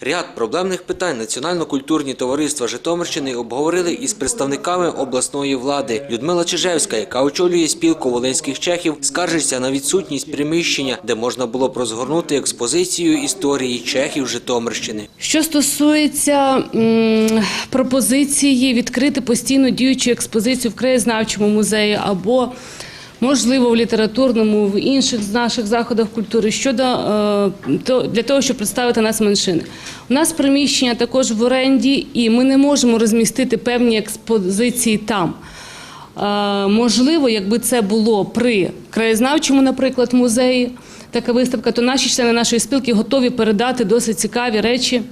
Ряд проблемних питань національно-культурні товариства Житомирщини обговорили із представниками обласної влади. Людмила Чижевська, яка очолює спілку волинських чехів, скаржиться на відсутність приміщення, де можна було б розгорнути експозицію історії чехів Житомирщини. Що стосується пропозиції відкрити постійно діючу експозицію в краєзнавчому музеї або можливо в літературному, в інших наших заходах культури щодо е, для того, щоб представити нас меншини. У нас приміщення також в оренді, і ми не можемо розмістити певні експозиції там. Е, Можливо, якби це було при краєзнавчому, наприклад, музеї, така виставка, то наші члени нашої спілки готові передати досить цікаві речі,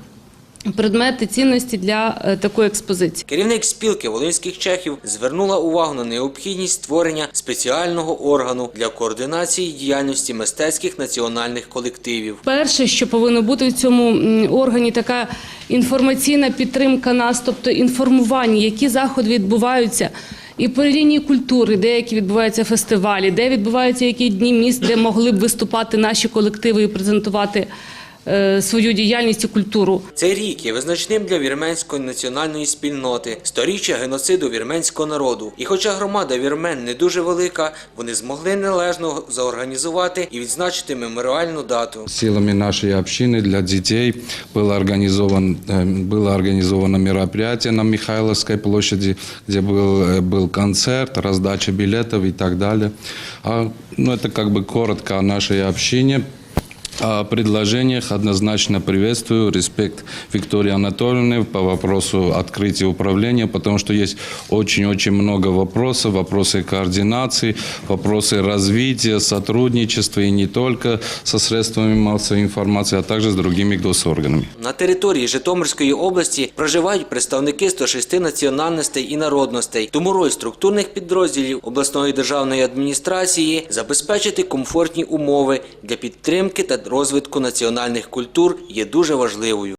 предмети, цінності для е, такої експозиції. Керівник спілки волинських чехів звернула увагу на необхідність створення спеціального органу для координації діяльності мистецьких національних колективів. Перше, що повинно бути в цьому органі, така інформаційна підтримка нас, тобто інформування, які заходи відбуваються. І по лінії культури, деякі відбуваються фестивалі, де відбуваються які дні міст, де могли б виступати наші колективи і презентувати свою діяльність і культуру. Цей рік є визначним для вірменської національної спільноти, сторіччя геноциду вірменського народу. І хоча громада вірмен не дуже велика, вони змогли належно заорганізувати і відзначити меморіальну дату. Силами нашей общины для детей было, организован, э, было организовано мероприятие на Михайловской площади, где был, э, был концерт, раздача билетов и так далее. А, ну, это как бы коротко о нашей общине. О предложениях однозначно приветствую. Респект Виктории Анатольевны по вопросу открытия управления, потому что есть очень-очень много вопросов, вопросы координации, вопросы развития, сотрудничества и не только со средствами массовой информации, а также с другими госорганами. На території Житомирської області проживають представники 106 національностей і народностей. Тому роль структурних підрозділів обласної державної адміністрації забезпечити комфортні умови для підтримки та розвитку національних культур є дуже важливою.